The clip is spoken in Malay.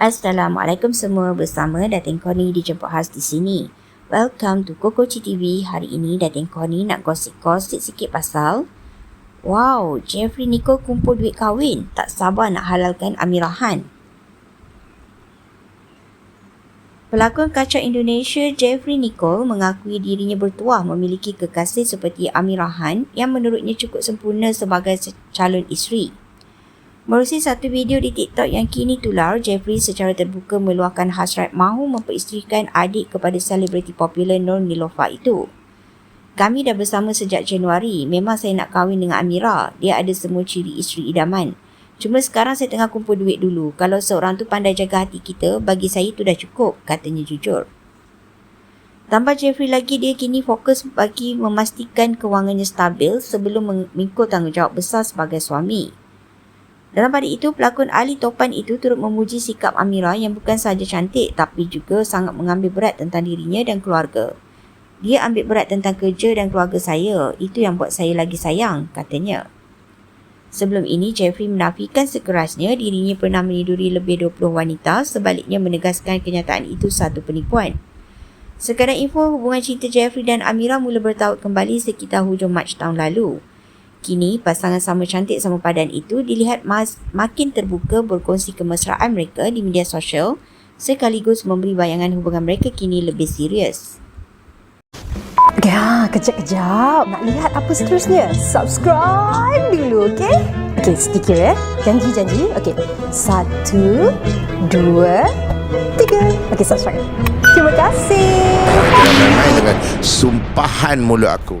Assalamualaikum semua bersama Datin Koni dijemput khas di sini. Welcome to Koko TV. Hari ini Datin Koni nak gosip-gosip sikit pasal Wow, Jeffrey Nicole kumpul duit kahwin. Tak sabar nak halalkan Amirahan. Pelakon kaca Indonesia Jeffrey Nicole mengakui dirinya bertuah memiliki kekasih seperti Amirahan yang menurutnya cukup sempurna sebagai calon isteri. Melalui satu video di TikTok yang kini tular, Jeffrey secara terbuka meluahkan hasrat mahu memperisterikan adik kepada selebriti popular Nur Nilofa itu. Kami dah bersama sejak Januari. Memang saya nak kahwin dengan Amira. Dia ada semua ciri isteri idaman. Cuma sekarang saya tengah kumpul duit dulu. Kalau seorang tu pandai jaga hati kita, bagi saya itu dah cukup, katanya jujur. Tambah Jeffrey lagi, dia kini fokus bagi memastikan kewangannya stabil sebelum mengikut tanggungjawab besar sebagai suami. Dalam pada itu, pelakon Ali Topan itu turut memuji sikap Amira yang bukan sahaja cantik tapi juga sangat mengambil berat tentang dirinya dan keluarga. Dia ambil berat tentang kerja dan keluarga saya. Itu yang buat saya lagi sayang, katanya. Sebelum ini, Jeffrey menafikan sekerasnya dirinya pernah meniduri lebih 20 wanita sebaliknya menegaskan kenyataan itu satu penipuan. Sekarang info hubungan cinta Jeffrey dan Amira mula bertaut kembali sekitar hujung Mac tahun lalu. Kini, pasangan sama cantik sama padan itu dilihat mas- makin terbuka berkongsi kemesraan mereka di media sosial sekaligus memberi bayangan hubungan mereka kini lebih serius. Ya, kejap-kejap. Nak lihat apa seterusnya? Subscribe dulu, okey? Okey, sedikit ya. Janji-janji. Okey. Satu, dua, tiga. Okey, subscribe. Terima kasih. Jangan main-main dengan sumpahan mulut aku.